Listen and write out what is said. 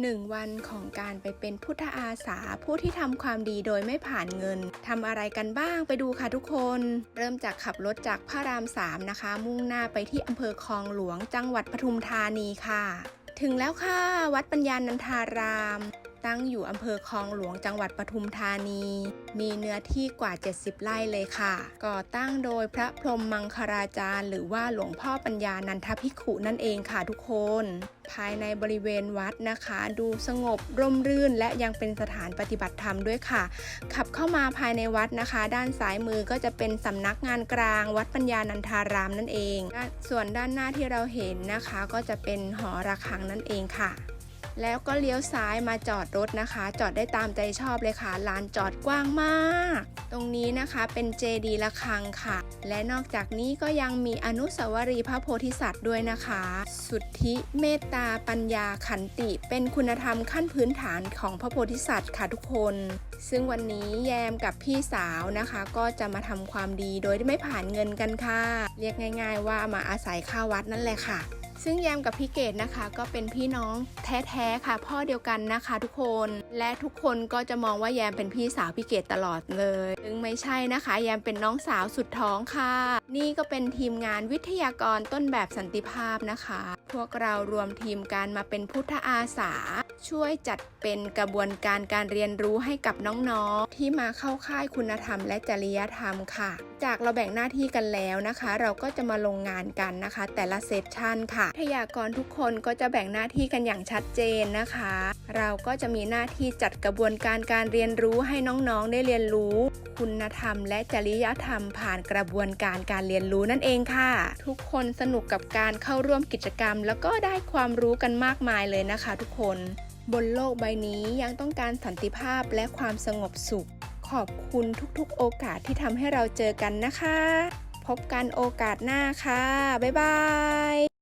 หนึ่งวันของการไปเป็นพุทธอาสาผู้ที่ทำความดีโดยไม่ผ่านเงินทำอะไรกันบ้างไปดูค่ะทุกคน เริ่มจากขับรถจากพระรามสามนะคะ มุ่งหน้าไปที่อำเภอคลองหลวงจังหวัดปทุมธานีค่ะ ถึงแล้วค่ะ วัดปัญญานันทาราม ตั้งอยู่อำเภอคลองหลวงจังหวัดปทุมธานี มีเนื้อที่กว่า 70 ไร่เลยค่ะ ก่อตั้งโดยพระพรหมมังคลาจารย์ หรือว่าหลวงพ่อปัญญานันทภิกขุนั่นเองค่ะทุกคน ภายในบริเวณวัดนะคะ ดูสงบร่มรื่นและยังเป็นสถานปฏิบัติธรรมด้วยค่ะ ขับเข้ามาภายในวัดนะคะ ด้านซ้ายมือก็จะเป็นสำนักงานกลาง วัดปัญญานันทารามนั่นเอง ส่วนด้านหน้าที่เราเห็นนะคะ ก็จะเป็นหอระฆังนั่นเองค่ะ แล้วก็เลี้ยวซ้ายมาจอดรถนะคะ จอดได้ตามใจชอบเลยค่ะ ลานจอดกว้างมาก ตรงนี้นะคะเป็นเจดีย์ระฆังค่ะ และนอกจากนี้ก็ยังมีอนุสาวรีย์พระโพธิสัตว์ด้วยนะคะ สุทธิเมตตาปัญญาขันติ เป็นคุณธรรมขั้นพื้นฐานของพระโพธิสัตว์ค่ะทุกคน ซึ่งวันนี้แยมกับพี่สาวนะคะ ก็จะมาทำความดีโดยที่ไม่ผ่านเงินกันค่ะ เรียกง่าย ๆ ว่ามาอาศัยข้าววัดนั่นแหละค่ะ ซึ่งแยมกับพี่เกดนะคะก็เป็นพี่น้องแท้ๆค่ะ พ่อเดียวกันนะคะทุกคน และทุกคนก็จะมองว่าแยมเป็นพี่สาวพี่เกดตลอดเลยซึ่งไม่ใช่นะคะ แยมเป็นน้องสาวสุดท้องค่ะ นี่ก็เป็นทีมงานวิทยากรต้นแบบสันติภาพนะคะ พวกเรารวมทีมการมาเป็นพุทธอาสา ช่วยจัดเป็นกระบวนการการเรียนรู้ให้กับน้องๆ ที่มาเข้าค่ายคุณธรรมและจริยธรรมค่ะ จากเราแบ่งหน้าที่กันแล้วนะคะ เราก็จะมาลงงานกันนะคะ แต่ละเซสชันค่ะทยากรทุกคนก็จะแบ่งหน้าที่กันอย่างชัดเจนนะคะ เราก็จะมีหน้าที่จัดกระบวนการการเรียนรู้ให้น้องๆได้เรียนรู้ คุณธรรม และจริยธรรมผ่านกระบวนการการเรียนรู้นั่นเองค่ะ ทุกคนสนุกกับการเข้าร่วมกิจกรรม แล้วก็ได้ความรู้กันมากมายเลยนะคะ ทุกคน บนโลกใบนี้ยังต้องการสันติภาพและความสงบสุข ขอบคุณทุกๆ โอกาสที่ทำให้เราเจอกันนะคะ พบกันโอกาสหน้าค่ะ บ๊ายบาย